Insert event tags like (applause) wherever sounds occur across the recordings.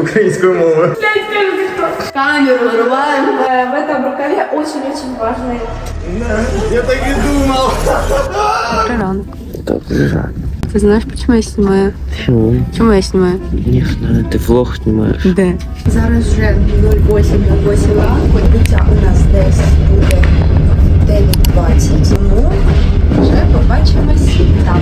Українською мовою. Камеру вырубаем. Э, В этом рукаве очень-очень важный. Я так і думав. Ранок. Так, лежать. Ты знаешь, почему я снимаю? Чому? Почему я снимаю? Не знаю, ти влог знімаєш. Де? Зараз вже 08.08 ранку. Дитя у нас десь буде 9.20. Тому вже побачимось там.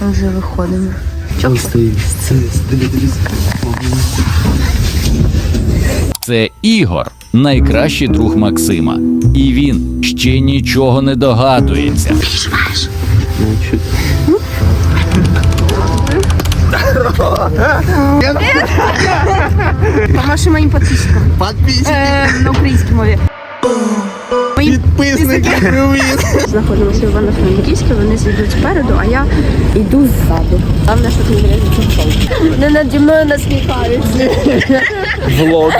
Вже виходимо. Там стоїть. Це Ігор, найкращий друг Максима. І він ще нічого не догадується. Помаши моїм підписчикам. Підписники, Е, на українській мові. Підписники, привіт. знаходимося в Івано-Франківську, вони сидять спереду, а я йду ззаду. Головне, щоб не врізати Не наді мною насміхаються. Влог.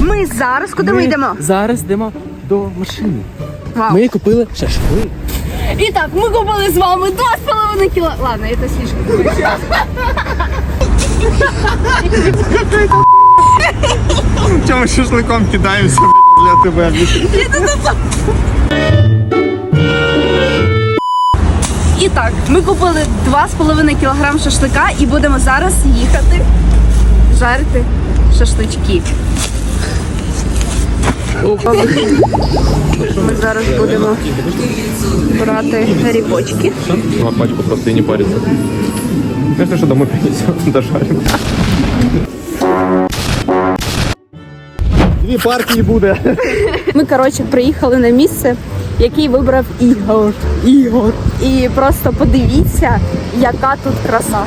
Ми зараз куди ми йдемо? Зараз йдемо до машини. Вау. Ми купили шашлик. І так, ми купили з вами 2,5 кіло. Ладно, це слишком. Чому шашликом кидаємося для тебе? І так, ми купили 2,5 кілограм шашлика і будемо зараз їхати жарити шашлички. Ми зараз будемо брати грибочки. На пачку просто и не париться. Конечно, что домой принесем, дожарим. Дві партії буде. (laughs) Ми, коротше, приїхали на місце, який вибрав Ігор. Ігор. І просто подивіться, яка тут краса.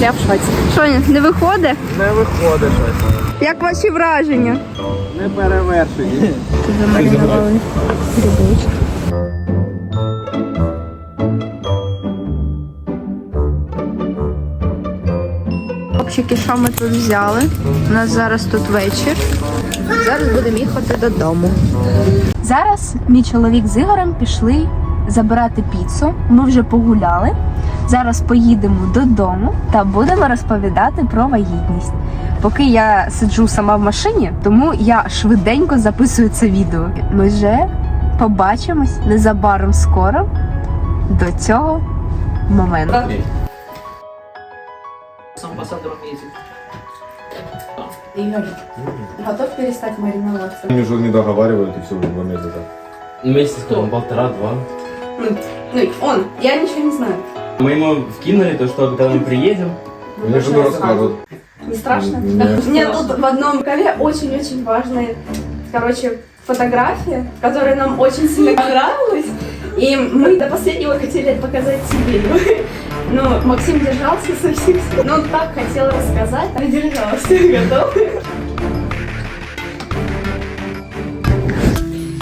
Я в шоці. Що, не виходить? Не виходить щось. Як ваші враження? Не перевершені. Замаринували грибочки. Хлопчики, що ми тут взяли? У нас зараз тут вечір. Зараз будемо їхати додому. Зараз мій чоловік з Ігорем пішли забирати піцу. Ми вже погуляли. Зараз поїдемо додому та будемо розповідати про вагітність. Поки я сиджу сама в машині, тому я швиденько записую це відео. Ми вже побачимось незабаром скоро до цього моменту. Амбассадором ездит. Ігор, готов перестати маринуватися? Они же не договаривают и все в два месяца. Месяц, там, полтора-два. Ну, он, я нічого не знаю. Мы ему вкинули то, что когда мы приедем, Мне же рассказывают. Не страшно? Нет. Мне тут в одном рукаве очень-очень важные, короче, фотографии, которые нам очень сильно понравились. И мы до последнего хотели показать тебе. Но Максим держался со всех сил. Но он так хотел рассказать, а держался. (laughs) Готовы?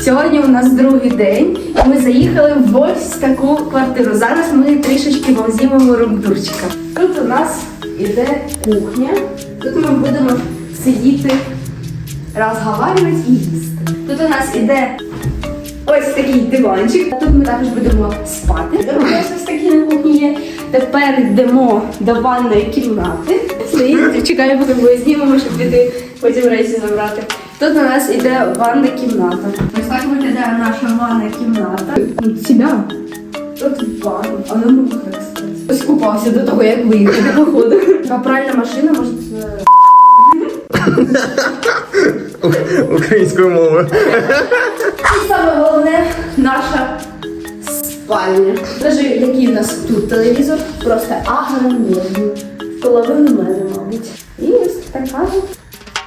Сьогодні у нас другий день. і Ми заїхали в ось таку квартиру. Зараз ми трішечки возьмемо румдурчика. Тут у нас іде кухня. Тут ми будемо сидіти, розговорювати і їсти. Тут у нас іде ось такий диванчик. Тут ми також будемо спати. Ось ось такі на кухні є. Тепер йдемо до ванної кімнати. Стоїть, чекаю, поки ми знімемо, щоб піти потім речі забрати. Тут у нас іде ванна кімната. Ось так виглядає наша ванна кімната. Ну, Себя. Тут ванна, а не мокра, кстати. Ось купався до того, як виїхати, походу. Така пральна машина, може, це... (laughs) Українською мовою. І саме головне наша спальня. Скажи, який у нас тут телевізор, просто агромірний. В половину мене, мабуть. І ось така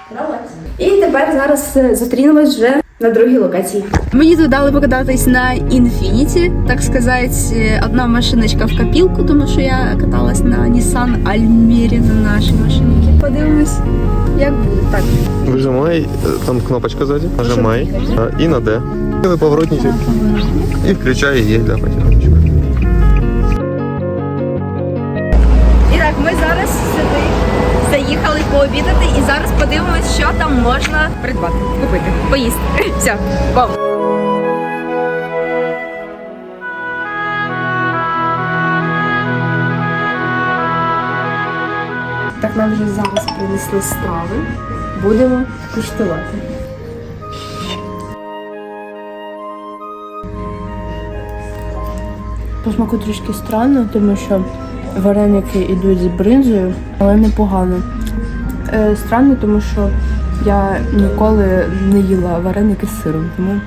кровать. І тепер зараз е, зустрінемось вже на другій локації. Мені тут дали покататись на інфініті, так сказати, е, одна машиночка в копілку, тому що я каталась на Nissan Almera на нашій машинці. Подивимось, як буде. Так, Выжимай, э, там кнопочка ззаді, нажимай і на D. Делай і и включай її для да, пообідати і зараз подивимось, що там можна придбати, купити, поїсти. (laughs) Все, бом! Так нам вже зараз принесли страви. Будемо куштувати. По смаку трішки странно, тому що вареники йдуть з бринзою, але непогано. Е, странно, тому що я ніколи не їла вареники з сиром, тому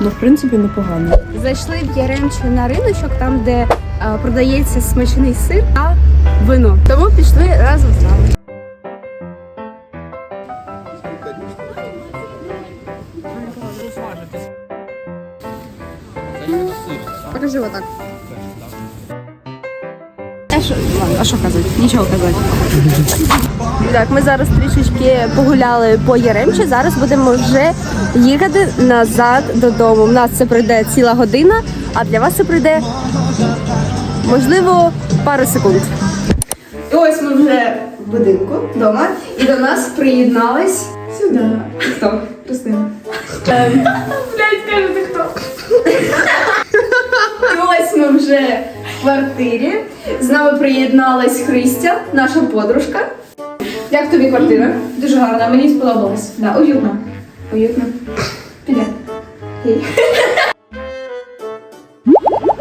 ну, в принципі непогано. Зайшли в Яремчу на риночок, там де е, продається смачний сир та вино. Тому пішли разом з нами. Покажи отак. А що, ладно, а що казати? Нічого казати. Так, ми зараз трішечки погуляли по Яремчі. Зараз будемо вже їхати назад додому. У нас це пройде ціла година, а для вас це пройде можливо пару секунд. І ось ми вже в будинку вдома, і до нас приєднались сюди. Хто? Христина. Блять, кажете, хто? І ось ми вже в квартирі. З нами приєдналась Христя, наша подружка. Як тобі квартира? Дуже гарна, мені сподобалось. Да, уютно. Уютно. Піде.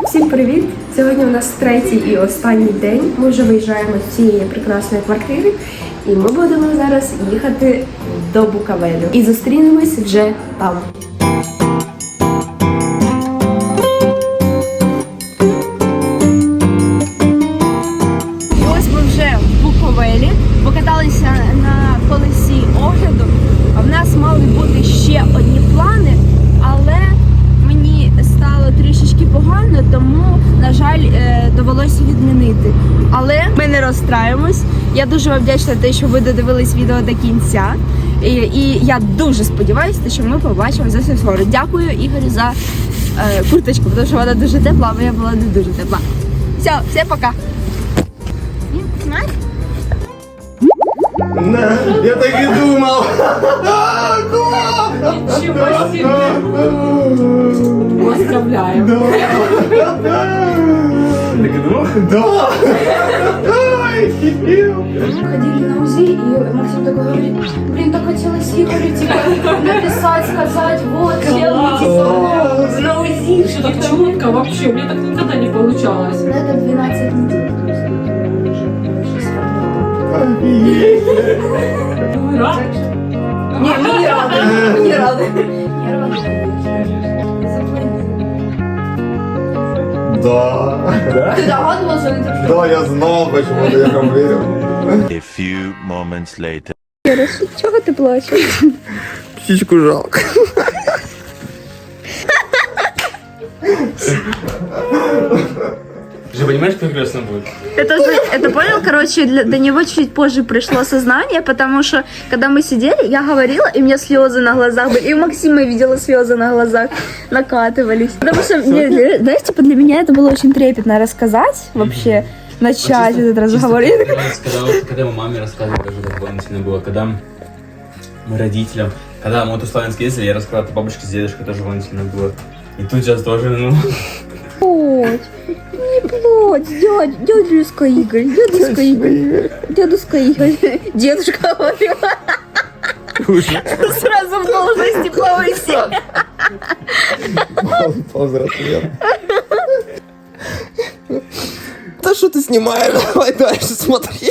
Всім привіт! Сьогодні у нас третій і останній день. Ми вже виїжджаємо з цієї прекрасної квартири, і ми будемо зараз їхати до Букавелю. І зустрінемось вже там. Довелося відмінити. Але ми не розстраємось. Я дуже вам вдячна те, що ви додивились відео до кінця. І, і я дуже сподіваюся, що ми побачимо зовсім скоро. Дякую Ігорю за е, курточку, тому що вона дуже тепла, а моя була не дуже тепла. Все, все, пока. Я так и думал. Так и думал? Да. Ай, хипил. ходили на УЗИ, и Максим такой говорит, блин, так хотелось Игорю, типа, написать, сказать, вот, делайте на УЗИ. Что так четко вообще? У меня так никогда не получалось. Это 12 недель. Вы? Не, мы не рады, мы не рады. Не рады. Да. Ты догадывался, это что? Да, я знал, почему я вам верил. A few moments later. Чего ты плачешь? Птичку жалко. Понимаешь, как прекрасно будет? Это, это понял, короче, для, до него чуть позже пришло сознание, потому что, когда мы сидели, я говорила, и у меня слезы на глазах были, и у Максима видела слезы на глазах накатывались. Потому что, мне, для- знаешь, типа для меня это было очень трепетно рассказать вообще, начать этот разговор. И я такая, Когда, вот- когда мы маме рассказывали, тоже так волнительно было. Когда мы родителям, когда мы вот в Славянск ездили, я рассказал это бабушке с дедушкой, тоже волнительно было. И тут сейчас тоже, ну... плачь, плачь, дядь, дядюшка Игорь, дядюшка Игорь, дядюшка Игорь, (laughs) дедушка говорила. Сразу в должности повысили. Повзрослел. Да что ты снимаешь? Давай дальше смотри.